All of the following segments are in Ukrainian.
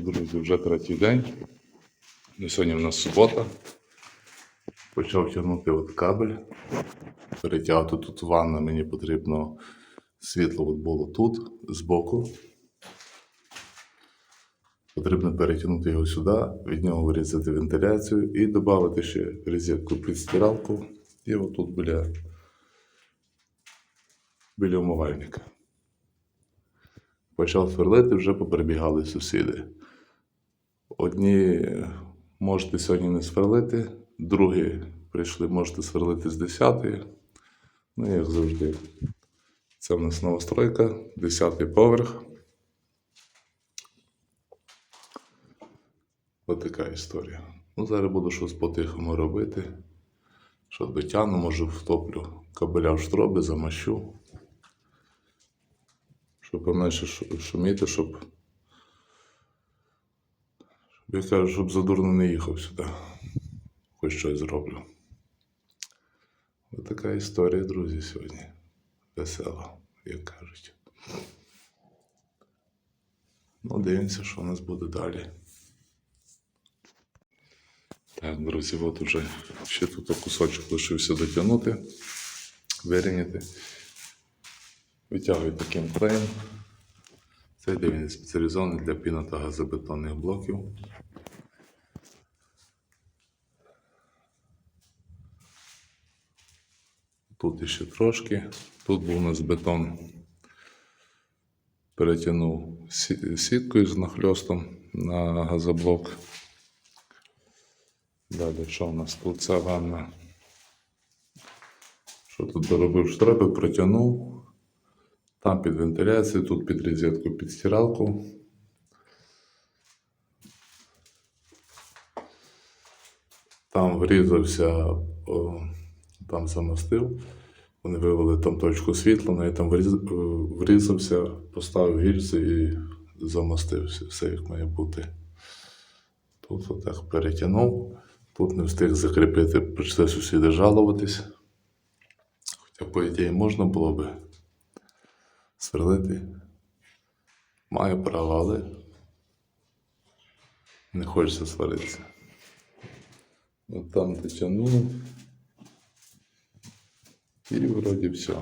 Друзі, вже третій день. Ну, Сьогодні в нас субота. Почав тягнути от кабель. Перетягати тут ванна, мені потрібно світло от було тут, збоку. Потрібно перетягнути його сюди, від нього вирізати вентиляцію і додати ще розетку під стиралку. І отут біля, біля умивальника. Почав сверлити, вже поприбігали сусіди. Одні можете сьогодні не сверлити, другі прийшли, можете сверлити з 10 Ну, як завжди. Це в нас новостройка, 10 поверх. Ось така історія. Ну, зараз буду щось по-тихому робити. Що дотягну, може втоплю кабеля в штроби, замащу. Щоб поменше шуміти, щоб. Я кажу, щоб задурно не їхав сюди. Хоч щось зроблю. Ось така історія, друзі, сьогодні. Весела, як кажуть. Ну, дивимося, що у нас буде далі. Так, друзі, от уже ще тут кусочок лишився дотягнути, вирівняти. Витягую таким клеєм. Це йде він спеціалізований для піно та газобетонних блоків. Тут іще трошки. Тут був у нас бетон. Перетягнув сі- сіткою з нахльостом на газоблок. Далі що у нас тут ця ванна? Що тут доробив штреби, протягнув. Там під вентиляцію, тут під розетку, під стиралку. Там врізався, там замостив. Вони вивели там точку світла, на там вріз- врізався, поставив гільзи і замостився. Все як має бути. Тут отак перетягнув. Тут не встиг закріпити, прийшли сусіди жалуватись. Хоча, по ідеї, можна було би сверлити. Маю право, але не хочеться сваритися. От там дотягнули. І вроді все.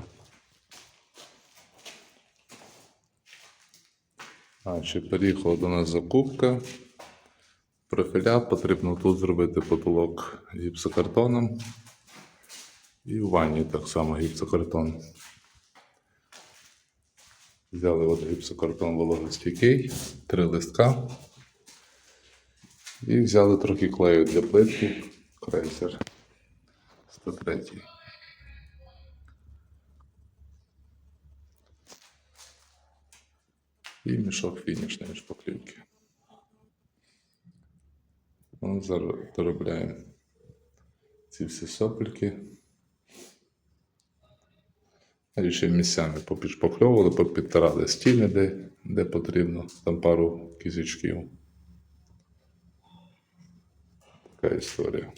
А, ще переїхала до нас закупка. Профіля потрібно тут зробити потолок гіпсокартоном. І в ванні так само гіпсокартон. Взяли от гіпсокартон вологостійкий, три листка. І взяли трохи клею для плитки. Крейсер 103. І мішок фінішної шпаклівки. Зараз доробляємо ці всі сопельки. Ще місцями попідшпакльовували, попідтирали стіни, де, де потрібно. Там пару кізячків. Така історія.